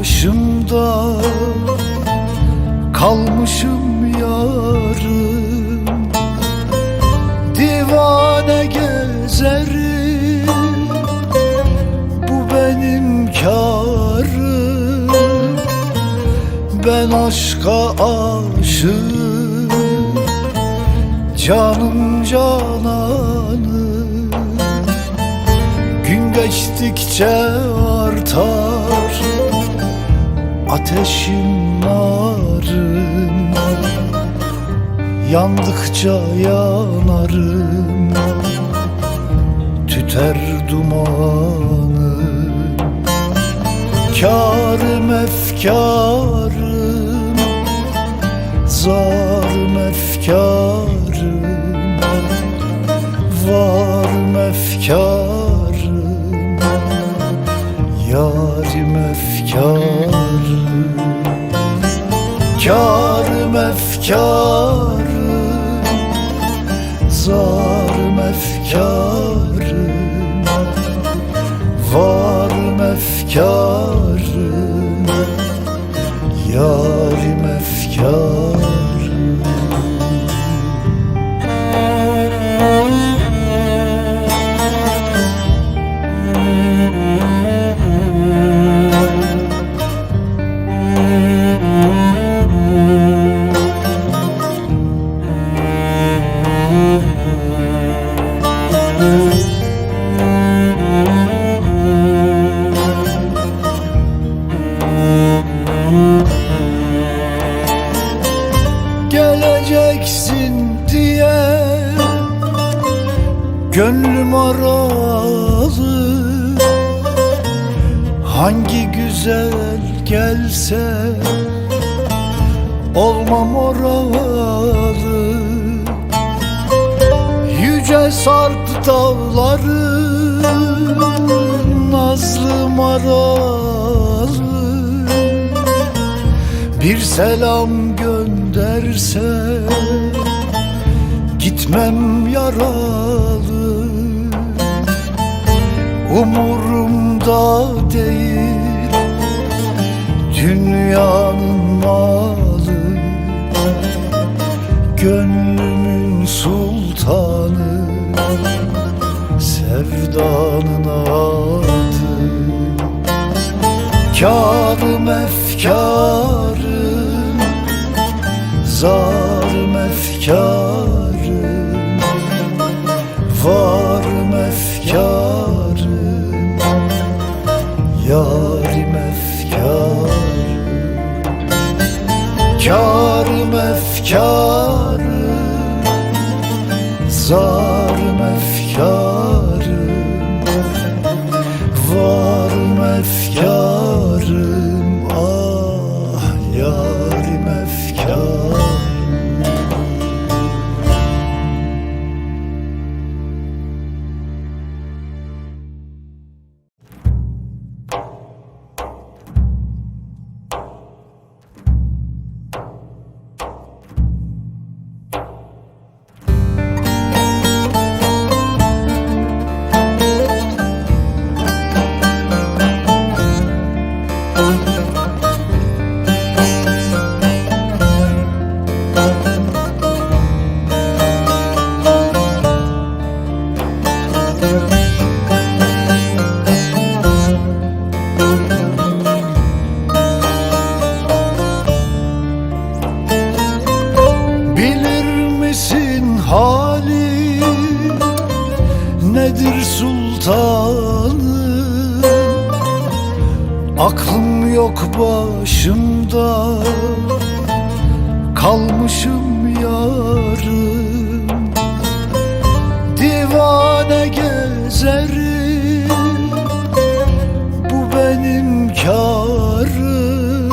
Yok başımda Kalmışım yarım Divane gezerim Bu benim karım Ben aşka aşığım Canım cananım. Gün geçtikçe artar Ateşim narım Yandıkça yanarım Tüter dumanım Kârım efkarım Zarım efkarım Varım efkarım efkarım Gönlüm aralı Hangi güzel gelse Olmam oralı Yüce sarp dağları Nazlı maralı bir selam gönderse Gitmem yaralı Umurumda değil Dünyanın malı Gönlümün sultanı Sevdanın adı. Kârım efkarım Zarım Yarim efkarım Kârım efkarım Zarım efkarım sultanım. Aklım yok başımda kalmışım yarım Divane gezerim bu benim karım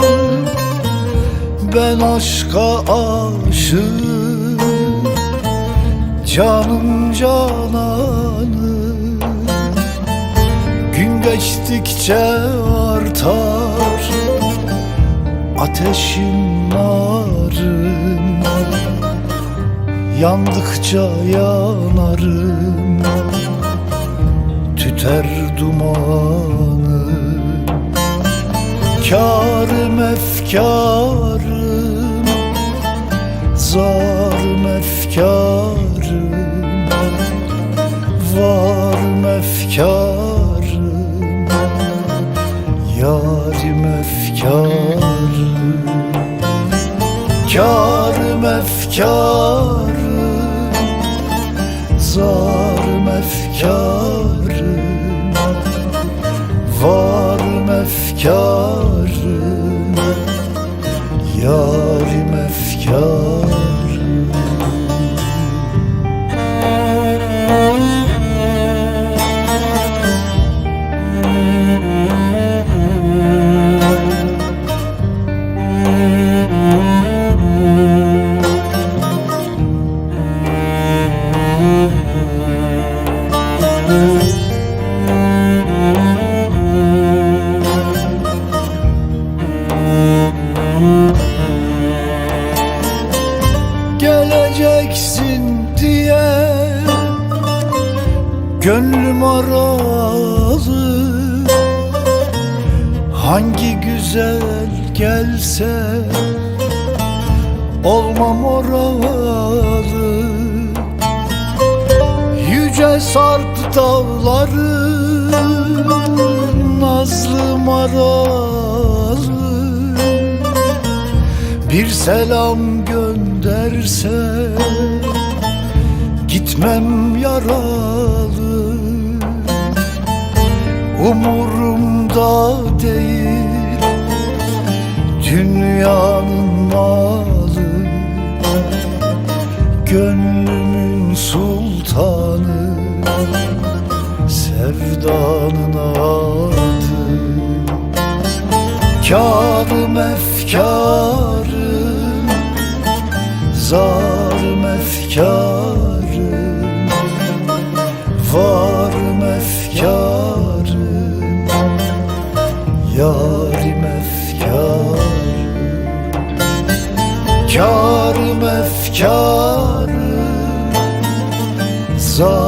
ben aşka aşığım Canım cananım geçtikçe artar. Ateşim narım Yandıkça yanarım. Tüter dumanım Karım efkarım Zarım efkarım Varım efkarım efkarım Hangi güzel gelse Olmam oralı Yüce sarp dağları Nazlı maralı bir selam gönderse Gitmem yaralı Umurumda değil. Dünyanın malı Gönlümün sultanı Sevdanın adı. Kârım efkarım Zarım efkarı zar